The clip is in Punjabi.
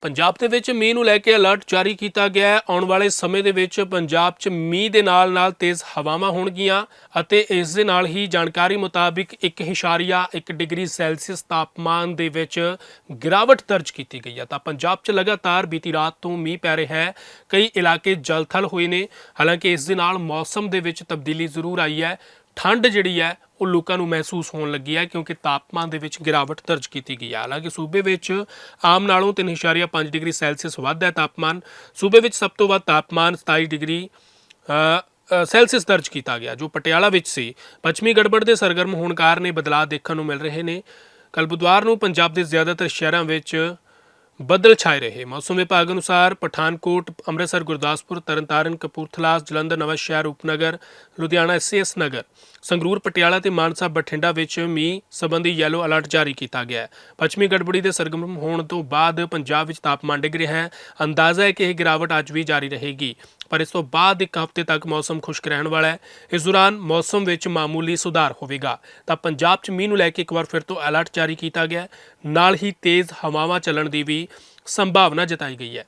ਪੰਜਾਬ ਦੇ ਵਿੱਚ ਮੀਂਹ ਨੂੰ ਲੈ ਕੇ ਅਲਰਟ ਜਾਰੀ ਕੀਤਾ ਗਿਆ ਹੈ। ਆਉਣ ਵਾਲੇ ਸਮੇਂ ਦੇ ਵਿੱਚ ਪੰਜਾਬ 'ਚ ਮੀਂਹ ਦੇ ਨਾਲ-ਨਾਲ ਤੇਜ਼ ਹਵਾਵਾਂ ਹੋਣਗੀਆਂ ਅਤੇ ਇਸ ਦੇ ਨਾਲ ਹੀ ਜਾਣਕਾਰੀ ਮੁਤਾਬਿਕ 1.1 ਡਿਗਰੀ ਸੈਲਸੀਅਸ ਤਾਪਮਾਨ ਦੇ ਵਿੱਚ ਗਿਰਾਵਟ ਦਰਜ ਕੀਤੀ ਗਈ ਹੈ। ਤਾਂ ਪੰਜਾਬ 'ਚ ਲਗਾਤਾਰ ਬੀਤੀ ਰਾਤ ਤੋਂ ਮੀਂਹ ਪੈ ਰਿਹਾ ਹੈ। ਕਈ ਇਲਾਕੇ ਜਲਥਲ ਹੋਏ ਨੇ। ਹਾਲਾਂਕਿ ਇਸ ਦੇ ਨਾਲ ਮੌਸਮ ਦੇ ਵਿੱਚ ਤਬਦੀਲੀ ਜ਼ਰੂਰ ਆਈ ਹੈ। ਠੰਡ ਜਿਹੜੀ ਹੈ, ਉਹ ਲੋਕਾਂ ਨੂੰ ਮਹਿਸੂਸ ਹੋਣ ਲੱਗੀ ਹੈ ਕਿਉਂਕਿ ਤਾਪਮਾਨ ਦੇ ਵਿੱਚ ਗਿਰਾਵਟ ਦਰਜ ਕੀਤੀ ਗਈ ਹੈ। ਹਾਲਾਂਕਿ ਸੂਬੇ ਵਿੱਚ ਆਮ ਨਾਲੋਂ 3.5 ਡਿਗਰੀ ਸੈਲਸੀਅਸ ਵੱਧ ਹੈ ਤਾਪਮਾਨ। ਸੂਬੇ ਵਿੱਚ ਸਭ ਤੋਂ ਵੱਧ ਤਾਪਮਾਨ 27 ਡਿਗਰੀ ਸੈਲਸੀਅਸ ਦਰਜ ਕੀਤਾ ਗਿਆ, ਜੋ ਪਟਿਆਲਾ ਵਿੱਚ ਸੀ। ਪੱਛਮੀ ਗੜਬੜ ਦੇ ਸਰਗਰਮ ਹੋਣ ਕਾਰਨ ਇਹ ਬਦਲਾਅ ਦੇਖਣ ਨੂੰ ਮਿਲ ਰਹੇ ਨੇ। ਕੱਲ ਬੁੱਧਵਾਰ ਨੂੰ ਪੰਜਾਬ ਦੇ ਜ਼ਿਆਦਾਤਰ ਸ਼ਹਿਰਾਂ ਵਿੱਚ ਬੱਦਲ ਛਾਏ ਰਹੇ। ਮੌਸਮ ਵਿਭਾਗ ਅਨੁਸਾਰ ਪਠਾਨਕੋਟ, ਅੰਮ੍ਰਿਤਸਰ, ਗੁਰਦਾਸਪੁਰ, ਤਰਨਤਾਰਨ, ਕਪੂਰਥਲਾ, ਜਲੰਧਰ ਨਵਾਂ ਸ਼ਹਿਰ ਉਪਨਗਰ ਲੁਧਿਆਣਾ ਐਸਐਸ ਨਗਰ, ਸੰਗਰੂਰ, ਪਟਿਆਲਾ ਤੇ ਮਾਨਸਾ, ਬਠਿੰਡਾ ਵਿੱਚ ਮੀਂਹ ਸੰਬੰਧੀ ਯੈਲੋ ਅਲਰਟ ਜਾਰੀ ਕੀਤਾ ਗਿਆ ਹੈ। ਪੱਛਮੀ ਗੜਬੜੀ ਦੇ ਸਰਗਰਮ ਹੋਣ ਤੋਂ ਬਾਅਦ ਪੰਜਾਬ ਵਿੱਚ ਤਾਪਮਾਨ ਡਿੱਗ ਰਿਹਾ ਹੈ। ਅੰਦਾਜ਼ਾ ਹੈ ਕਿ ਇਹ ਗਿਰਾਵਟ ਅੱਜ ਵੀ ਜਾਰੀ ਰਹੇਗੀ। ਪਰ ਇਸ ਤੋਂ ਬਾਅਦ ਇੱਕ ਹਫ਼ਤੇ ਤੱਕ ਮੌਸਮ ਖੁਸ਼ਕ ਰਹਿਣ ਵਾਲਾ ਹੈ। ਇਸ ਦੌਰਾਨ ਮੌਸਮ ਵਿੱਚ ਮਾਮੂਲੀ ਸੁਧਾਰ ਹੋਵੇਗਾ। ਤਾਂ ਪੰਜਾਬ 'ਚ ਮੀਂਹ ਨੂੰ ਲੈ ਕੇ ਇੱਕ ਵਾਰ ਫਿਰ ਤੋਂ ਅਲਰਟ ਜਾਰੀ ਕੀਤਾ ਗਿਆ ਨਾਲ ਹੀ ਤੇਜ਼ ਹਵਾਵਾਂ ਚੱਲਣ ਦੀ ਵੀ ਸੰਭਾਵਨਾ ਜਤਾਈ ਗਈ ਹੈ।